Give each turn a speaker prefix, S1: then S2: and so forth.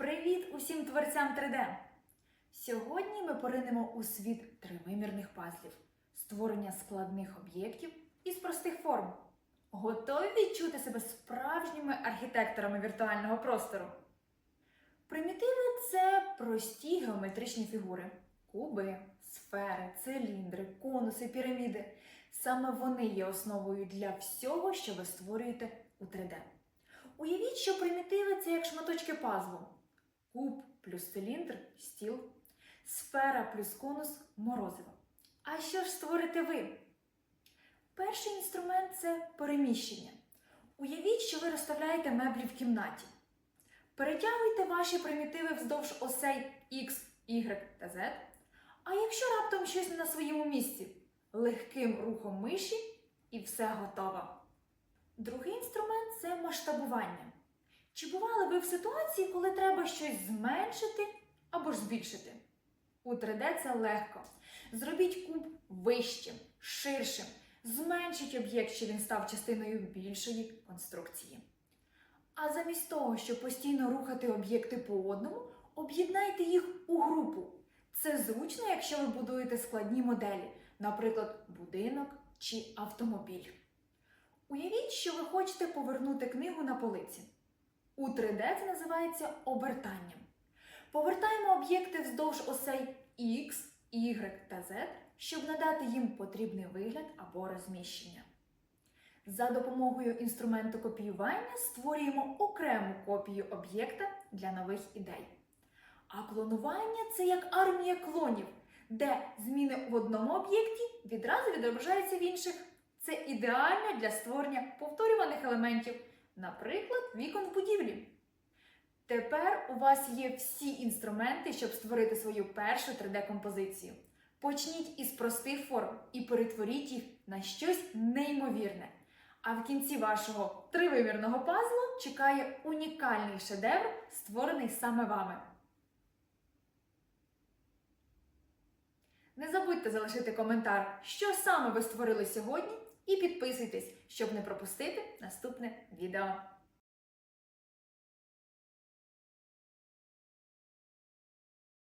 S1: Привіт усім творцям 3D! Сьогодні ми поринемо у світ тривимірних пазлів, створення складних об'єктів із простих форм. Готові відчути себе справжніми архітекторами віртуального простору? Примітиви це прості геометричні фігури: куби, сфери, циліндри, конуси, піраміди. Саме вони є основою для всього, що ви створюєте у 3D. Уявіть, що примітиви це як шматочки пазлу. Куб плюс циліндр стіл, сфера плюс конус морозиво. А що ж створите ви? Перший інструмент це переміщення. Уявіть, що ви розставляєте меблі в кімнаті. Перетягуйте ваші примітиви вздовж осей X, Y та Z. А якщо раптом щось не на своєму місці, легким рухом миші і все готово. Другий інструмент це масштабування. Чи бували ви в ситуації, коли треба щось зменшити або ж збільшити? У 3D це легко. Зробіть куб вищим, ширшим, зменшіть об'єкт, щоб він став частиною більшої конструкції. А замість того, щоб постійно рухати об'єкти по одному, об'єднайте їх у групу. Це зручно, якщо ви будуєте складні моделі, наприклад, будинок чи автомобіль. Уявіть, що ви хочете повернути книгу на полиці. У 3D це називається обертанням. Повертаємо об'єкти вздовж осей X, Y та Z, щоб надати їм потрібний вигляд або розміщення. За допомогою інструменту копіювання створюємо окрему копію об'єкта для нових ідей. А клонування це як армія клонів, де зміни в одному об'єкті відразу відображаються в інших. Це ідеально для створення повторюваних елементів, наприклад, вікон в будівлі. Тепер у вас є всі інструменти, щоб створити свою першу 3D-композицію. Почніть із простих форм і перетворіть їх на щось неймовірне. А в кінці вашого тривимірного пазлу чекає унікальний шедевр, створений саме вами. Не забудьте залишити коментар, що саме ви створили сьогодні, і підписуйтесь, щоб не пропустити наступне відео.